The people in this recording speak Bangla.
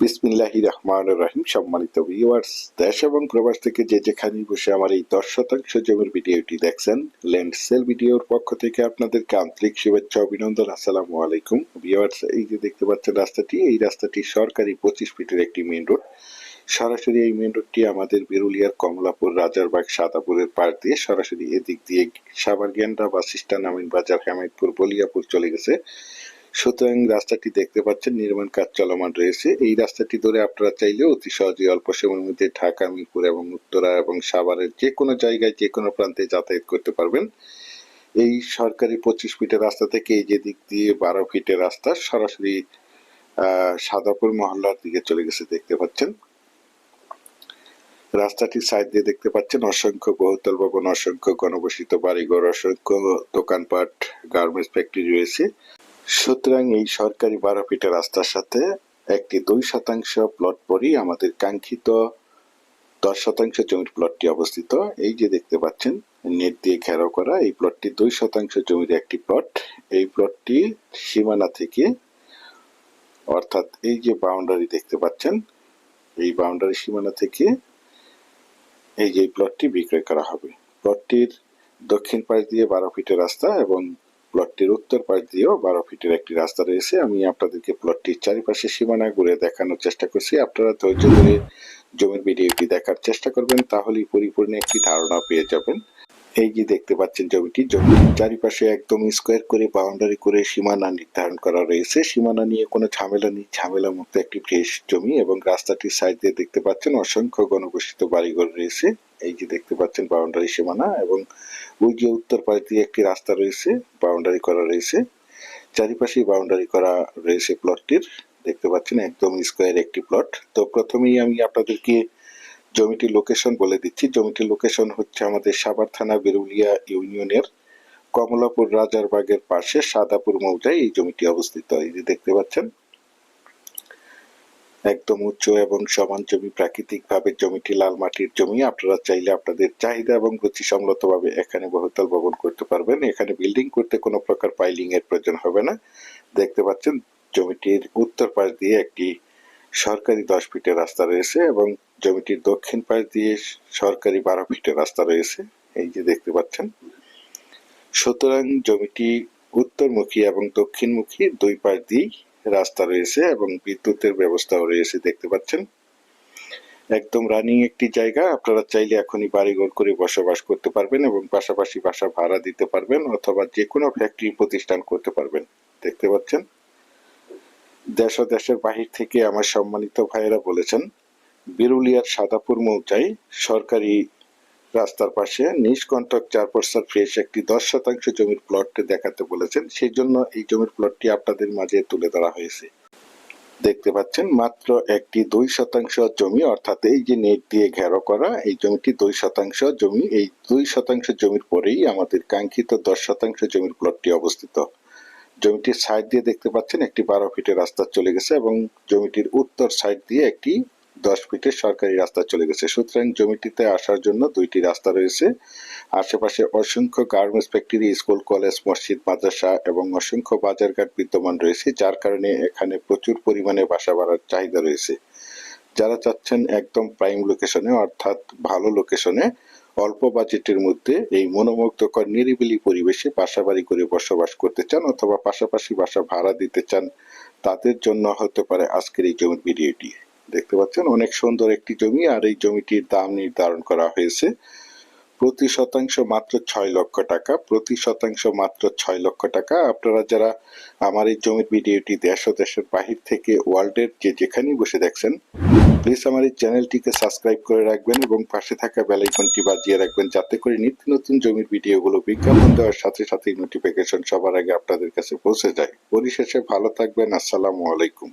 বিসমিল্লাহি রহমান রহিম, সম্মানিত ভিউয়ার্স দেশ এবং প্রবাস থেকে যে যেখানে বসে আমার এই দশ শতাংশ জমির ভিডিওটি দেখছেন ল্যান্ড সেল ভিডিওর পক্ষ থেকে আপনাদেরকে আন্তরিক শুভেচ্ছা, অভিনন্দন, আসসালামু আলাইকুম। ভিউয়ার্স এই যে দেখতে পাচ্ছেন রাস্তাটি, এই রাস্তাটি সরকারি পঁচিশ ফিটের একটি মেন রোড সরাসরি এই মেন রোডটি আমাদের বিরুলিয়ার কমলাপুর রাজারবাগ সাদাপুরের পাশ দিয়ে সরাসরি এদিক দিয়ে সাবারগেন্ডা বাস স্ট্যান্ড আমিন বাজার হেমায়তপুর, বলিয়াপুর চলে গেছে। সুতরাং রাস্তাটি দেখতে পাচ্ছেন, নির্মাণ কাজ চলমান রয়েছে। এই রাস্তাটি ধরে আপনারা চাইলে অতি সহজে অল্প সময়ের মধ্যে ঢাকা, মিরপুর এবং উত্তরা এবং সাভারের যে কোনো জায়গায় যে কোনো প্রান্তে যাতায়াত করতে পারবেন। এই সরকারি পঁচিশ ফিটের রাস্তা থেকে এই যে দিক দিয়ে বারো ফিটের রাস্তা সরাসরি সাদাপুর মহল্লার দিকে চলে গেছে, দেখতে পাচ্ছেন। রাস্তাটির সাইড দিয়ে দেখতে পাচ্ছেন, অসংখ্য বহুতল ভবন, অসংখ্য গণবসিত বাড়িঘর, অসংখ্য দোকানপাট, গার্মেন্টস ফ্যাক্টরি রয়েছে। সুতরাং এই সরকারি বারো ফিটের রাস্তার সাথে একটি দুই শতাংশ প্লট পরই আমাদের কাঙ্ক্ষিত দশ শতাংশ জমির প্লটটি অবস্থিত। এই যে দেখতে পাচ্ছেন, নেট দিয়ে ঘেরাও করা, এই প্লটটি দুই শতাংশ জমির একটি প্লট এই প্লটটি সীমানা থেকে, অর্থাৎ এই যে বাউন্ডারি দেখতে পাচ্ছেন, এই বাউন্ডারি সীমানা থেকে এই যে প্লটটি বিক্রয় করা হবে। প্লটটির দক্ষিণ পাশ দিয়ে বারো ফিটের রাস্তা এবং প্লটটির উত্তর পাশ দিয়েও বারো ফিটের একটি রাস্তা রয়েছে। আমি আপনাদেরকে প্লটটির চারিপাশে সীমানা ঘুরে দেখানোর চেষ্টা করছি। আপনারা ধৈর্য ধরে জমির ভিডিওটি দেখার চেষ্টা করবেন, তাহলেই পরিপূর্ণ একটি ধারণা পেয়ে যাবেন। এই যে দেখতে পাচ্ছেন জমিটি, জমিটির চারিপাশে একদম স্কোয়ার করে বাউন্ডারি করে সীমানা নির্ধারণ করা রয়েছে। সীমানা নিয়ে কোনো ঝামেলা নেই। ঝামেলা মুক্ত একটি ফ্রেশ জমি এবং রাস্তাটির সাইড দিয়ে দেখতে পাচ্ছেন অসংখ্য গণবসিত বাড়িঘর রয়েছে। এই যে দেখতে পাচ্ছেন বাউন্ডারি সীমানা এবং ওই যে উত্তর পাশ দিয়ে একটি রাস্তা রয়েছে বাউন্ডারি করা রয়েছে। চারিপাশে বাউন্ডারি করা রয়েছে প্লটটির দেখতে পাচ্ছেন একদম স্কোয়ার একটি প্লট তো প্রথমেই আমি আপনাদেরকে জমিটির লোকেশন বলে দিচ্ছি। জমিটির লোকেশন হচ্ছে আমাদের সাভার থানা বেরুলিয়া ইউনিয়নের কমলাপুর রাজারবাগের পাশে সাদাপুর মৌজায় এই জমিটি অবস্থিত। এই যে দেখতে পাচ্ছেন, একদম উচ্চ এবং সমান জমি প্রাকৃতিক ভাবে জমিটি লাল মাটির জমি। আপনারা চাইলে আপনাদের চাহিদা এবং রুচি ভাবে এখানে বহুতল ভবন করতে পারবেন। এখানে বিল্ডিং করতে কোনো প্রকার পাইলিং এর প্রয়োজন হবে না। দেখতে পাচ্ছেন, জমিটির উত্তর পাশ দিয়ে একটি সরকারি দশ ফিটের রাস্তা রয়েছে এবং জমিটির দক্ষিণ পাশ দিয়ে সরকারি বারো ফিটের রাস্তা রয়েছে, এই যে দেখতে পাচ্ছেন। সুতরাং জমিটি উত্তরমুখী এবং দক্ষিণমুখী দুই পাশ দিয়েই রাস্তা রয়েছে এবং বিদ্যুতের ব্যবস্থাও রয়েছে, দেখতে পাচ্ছেন। একদম রানিং একটি জায়গা, আপনারা চাইলে এখনই বাড়িঘর করে বসবাস করতে পারবেন এবং পাশাপাশি বাসা ভাড়া দিতে পারবেন অথবা যে কোনো ফ্যাক্টরি প্রতিষ্ঠান করতে পারবেন, দেখতে পাচ্ছেন। দেশ ও দেশের বাহির থেকে আমার সম্মানিত ভাইয়েরা বলেছেন, বিরুলিয়ার সাদাপুর মৌজায় সরকারি রাস্তার পাশে নিষ্কণ্টক চার প্রস্তার ফ্রেশ একটি দশ শতাংশ জমির প্লট দেখাতে বলেছেন। সেই জন্য এই জমির প্লটটি আপনাদের মাঝে তুলে ধরা হয়েছে। দেখতে পাচ্ছেন, মাত্র একটি দুই শতাংশ জমি, অর্থাৎ এই যে নেট দিয়ে ঘেরো করা, এই জমিটি দুই শতাংশ জমি, এই দুই শতাংশ জমির পরেই আমাদের কাঙ্ক্ষিত দশ শতাংশ জমির প্লটটি অবস্থিত। জমিটির সাইড দিয়ে দেখতে পাচ্ছেন একটি বারো ফিটের রাস্তা চলে গেছে এবং জমিটির উত্তর সাইড দিয়ে একটি দশ ফিটের সরকারি রাস্তা চলে গেছে। সুতরাং জমিটিতে আসার জন্য দুইটি রাস্তা রয়েছে। আশেপাশে অসংখ্য গার্মেন্টস ফ্যাক্টরি স্কুল কলেজ মসজিদ, মাদ্রাসা এবং অসংখ্য বাজারঘাট বিদ্যমান রয়েছে, যার কারণে এখানে প্রচুর পরিমাণে বাসা বাড়ার চাহিদা রয়েছে। যারা চাচ্ছেন একদম প্রাইম লোকেশনে অর্থাৎ ভালো লোকেশনে অল্প বাজেটের মধ্যে এই মনোমুগ্ধকর, নিরিবিলি পরিবেশে বাসা বাড়ি করে বসবাস করতে চান অথবা পাশাপাশি বাসা ভাড়া দিতে চান, তাদের জন্য হতে পারে আজকের এই জমির ভিডিওটি। দেখতে পাচ্ছেন, অনেক সুন্দর একটি জমি, আর এই জমিটির দাম নির্ধারণ করা হয়েছে প্রতি শতাংশ মাত্র ছয় লক্ষ টাকা, প্রতি শতাংশ মাত্র ছয় লক্ষ টাকা। আপনারা যারা আমার এই জমির ভিডিওটি দেশ ও দেশের বাহির থেকে, ওয়ার্ল্ডের যে যেখানেই বসে দেখছেন প্লিজ আমার এই চ্যানেলটিকে সাবস্ক্রাইব করে রাখবেন এবং পাশে থাকা বেলাইকনটি বাজিয়ে রাখবেন, যাতে করে নিত্য নতুন জমির ভিডিওগুলো বিজ্ঞাপন দেওয়ার সাথে সাথে নোটিফিকেশন সবার আগে আপনাদের কাছে পৌঁছে যায়। পরিশেষে ভালো থাকবেন, আসসালামু আলাইকুম।